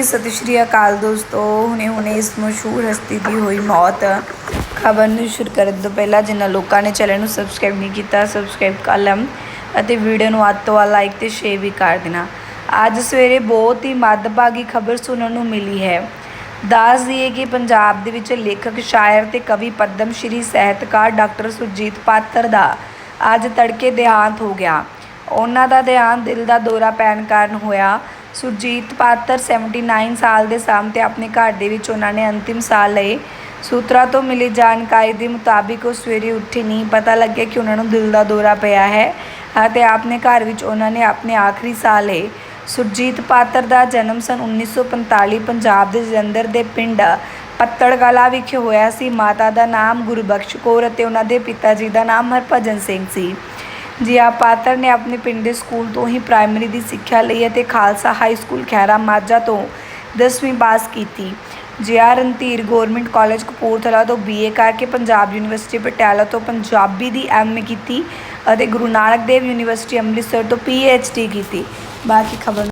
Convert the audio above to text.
ਜੀ, ਸਤਿ ਸ਼੍ਰੀ ਅਕਾਲ ਦੋਸਤੋ। ਹੁਣੇ ਹੁਣੇ ਇਸ ਮਸ਼ਹੂਰ ਹਸਤੀ ਦੀ ਹੋਈ ਮੌਤ ਖਬਰ ਨੂੰ ਸ਼ੁਰੂ ਕਰਨ ਤੋਂ ਪਹਿਲਾਂ ਜਿਨ੍ਹਾਂ ਲੋਕਾਂ ਨੇ ਚੈਨਲ ਨੂੰ ਸਬਸਕ੍ਰਾਈਬ ਨਹੀਂ ਕੀਤਾ ਸਬਸਕ੍ਰਾਈਬ ਕਰ ਲਮ ਅਤੇ ਵੀਡੀਓ ਨੂੰ ਵੱਧ ਤੋਂ ਵੱਧ ਲਾਈਕ ਤੇ ਸ਼ੇਅਰ ਵੀ ਕਰ ਦੇਣਾ। ਅੱਜ ਸਵੇਰੇ ਬਹੁਤ ਹੀ ਮੱਦਭਾਗੀ ਖਬਰ ਸੁਣਨ ਨੂੰ ਮਿਲੀ ਹੈ। ਦੱਸ ਦਈਏ ਕਿ ਪੰਜਾਬ ਦੇ ਵਿੱਚ ਲੇਖਕ, ਸ਼ਾਇਰ ਤੇ ਕਵੀ ਪਦਮ ਸ਼੍ਰੀ ਸਾਹਿਤਕਾਰ ਡਾਕਟਰ ਸੁਰਜੀਤ ਪਾਤਰ ਦਾ ਅੱਜ ਤੜਕੇ ਦੇਹਾਂਤ ਹੋ ਗਿਆ। ਉਹਨਾਂ ਦਾ ਦੇਹਾਂਤ ਦਿਲ ਦਾ ਦੌਰਾ ਪੈਣ ਕਾਰਨ ਹੋਇਆ। ਸੁਰਜੀਤ ਪਾਤਰ 79 ਸਾਲ ਦੇ ਸਨ ਤੇ ਆਪਣੇ ਘਰ ਦੇ ਵਿੱਚ ਉਹਨਾਂ ਨੇ ਅੰਤਿਮ ਸਾਹ ਲਏ। ਸੂਤਰਾਂ ਤੋਂ ਮਿਲੀ ਜਾਣਕਾਰੀ ਦੇ ਮੁਤਾਬਿਕ ਉਹ ਸਵੇਰੇ ਉੱਠੇ ਨਹੀਂ। ਪਤਾ ਲੱਗਿਆ ਕਿ ਉਹਨਾਂ ਨੂੰ ਦਿਲ ਦਾ ਦੌਰਾ ਪਿਆ ਹੈ ਅਤੇ ਆਪਣੇ ਘਰ ਵਿੱਚ ਉਹਨਾਂ ਨੇ ਆਪਣੇ ਆਖਰੀ ਸਾਹ ਲਏ। ਸੁਰਜੀਤ ਪਾਤਰ ਦਾ ਜਨਮ ਸਨ 1945 ਪੰਜਾਬ ਦੇ ਜਲੰਧਰ ਦੇ ਪਿੰਡ ਪੱਤੜ ਕਲਾ ਵਿਖੇ ਹੋਇਆ ਸੀ। ਮਾਤਾ ਦਾ ਨਾਮ ਗੁਰਬਖਸ਼ ਕੌਰ ਅਤੇ ਉਹਨਾਂ ਦੇ ਪਿਤਾ ਜੀ ਦਾ ਨਾਮ ਹਰਭਜਨ ਸਿੰਘ ਸੀ। ਜੀਆ ਪਾਤਰ ਨੇ ਆਪਣੇ ਪਿੰਡ ਦੇ ਸਕੂਲ ਤੋਂ ਹੀ ਪ੍ਰਾਇਮਰੀ ਦੀ ਸਿੱਖਿਆ ਲਈ ਅਤੇ ਖਾਲਸਾ ਹਾਈ ਸਕੂਲ ਖੈਰਾ ਮਾਝਾ ਤੋਂ 10ਵੀਂ ਪਾਸ ਕੀਤੀ। ਜੀਆ ਰਣਧੀਰ ਗਵਰਨਮੈਂਟ ਕਾਲਜ ਕਪੂਰਥਲਾ ਤੋਂ ਬੀਏ ਕਰਕੇ ਪੰਜਾਬ ਯੂਨੀਵਰਸਿਟੀ ਪਟਿਆਲਾ ਤੋਂ ਪੰਜਾਬੀ ਦੀ ਐਮਏ ਕੀਤੀ ਅਤੇ ਗੁਰੂ ਨਾਨਕ ਦੇਵ ਯੂਨੀਵਰਸਿਟੀ ਅੰਮ੍ਰਿਤਸਰ ਤੋਂ ਪੀਐਚਡੀ ਕੀਤੀ। ਬਾਕੀ ਖਬਰ